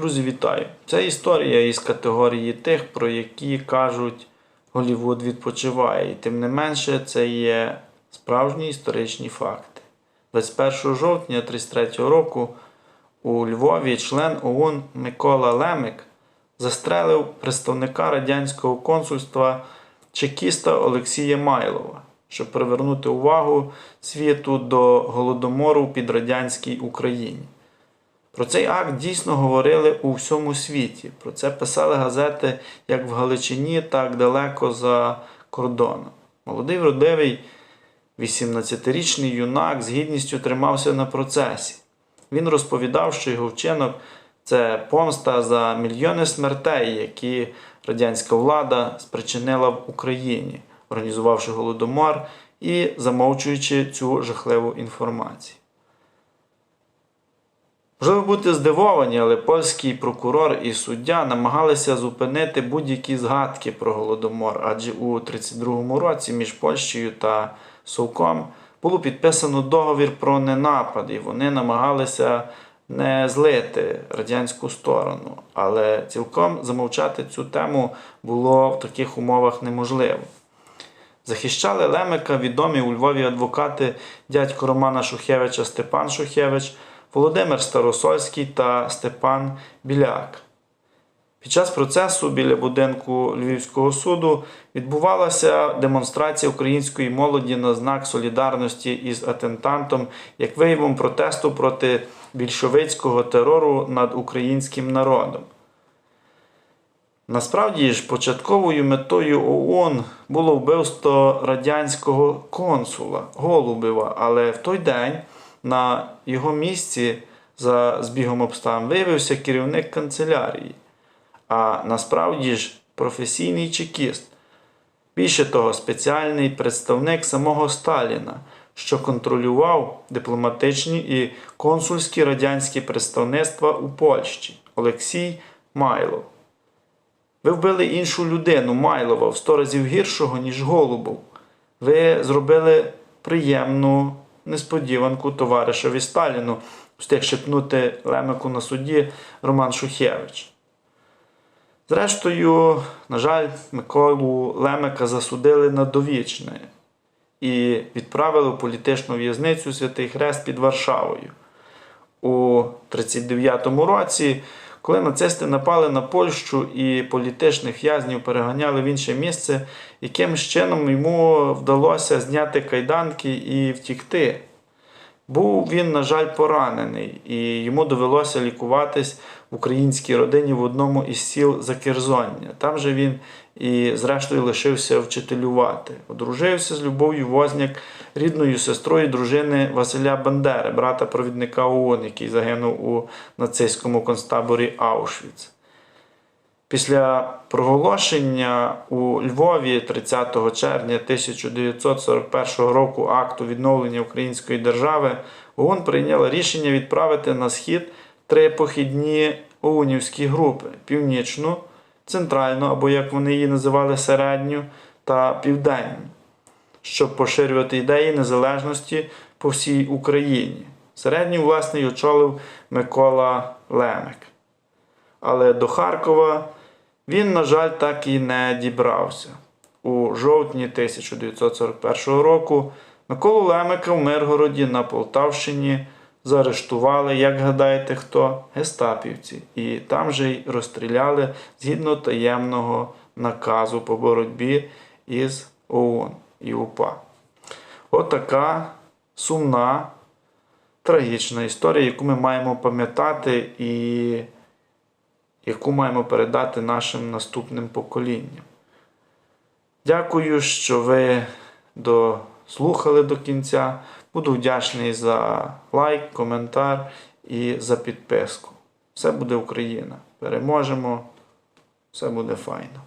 Друзі, вітаю! Це історія із категорії тих, про які кажуть Голівуд відпочиває. І тим не менше, це є справжні історичні факти. 21 жовтня 1933 року у Львові член ОУН Микола Лемик застрелив представника радянського консульства чекіста Олексія Майлова, щоб привернути увагу світу до голодомору під радянській Україні. Про цей акт дійсно говорили у всьому світі. Про це писали газети як в Галичині, так далеко за кордоном. Молодий вродливий 18-річний юнак з гідністю тримався на процесі. Він розповідав, що його вчинок це помста за мільйони смертей, які радянська влада спричинила в Україні, організувавши голодомор і замовчуючи цю жахливу інформацію. Можливо бути здивовані, але польський прокурор і суддя намагалися зупинити будь-які згадки про голодомор, адже у 1932 році між Польщею та Совком було підписано договір про ненапад, і вони намагалися не злити радянську сторону. Але цілком замовчати цю тему було в таких умовах неможливо. Захищали Лемика відомі у Львові адвокати дядько Романа Шухевича Степан Шухевич, Володимир Старосольський та Степан Біляк. Під час процесу біля будинку Львівського суду відбувалася демонстрація української молоді на знак солідарності із атентантом як виявом протесту проти більшовицького терору над українським народом. Насправді ж, початковою метою ООН було вбивство радянського консула Голубева, але в той день на його місці за збігом обставин виявився керівник канцелярії, а насправді ж професійний чекіст. Більше того, спеціальний представник самого Сталіна, що контролював дипломатичні і консульські радянські представництва у Польщі Олексій Майлов. Ви вбили іншу людину, Майлова, в сто разів гіршого, ніж Голубов. Ви зробили приємну несподіванку товаришеві Сталіну, встиг шепнути Лемику на суді Роман Шухевич. Зрештою, на жаль, Миколу Лемика засудили на довічне і відправили в політичну в'язницю Святий Хрест під Варшавою. У 39-му році, коли нацисти напали на Польщу і політичних в'язнів переганяли в інше місце, якимсь чином йому вдалося зняти кайданки і втікти. Був він, на жаль, поранений, і йому довелося лікуватись українській родині в одному із сіл Закерзоння. Там же він і, зрештою, лишився вчителювати. Одружився з Любов'ю Возняк, рідною сестрою дружини Василя Бандери, брата провідника ООН, який загинув у нацистському концтаборі Аушвіц. Після проголошення у Львові 30 червня 1941 року акту відновлення Української держави ООН прийняла рішення відправити на схід три похідні ОУНівські групи: північну, центральну або як вони її називали середню та південню, щоб поширювати ідеї незалежності по всій Україні. Середню, власне, й очолив Микола Лемик. Але до Харкова він, на жаль, так і не дібрався. У жовтні 1941 року Миколу Лемика в Миргороді на Полтавщині заарештували, як гадаєте, хто? Гестапівці. І там же й розстріляли згідно таємного наказу по боротьбі із ООН і УПА. Отака сумна, трагічна історія, яку ми маємо пам'ятати і яку маємо передати нашим наступним поколінням. Дякую, що ви дослухали до кінця. Буду вдячний за лайк, коментар і за підписку. Все буде Україна. Переможемо, все буде файно.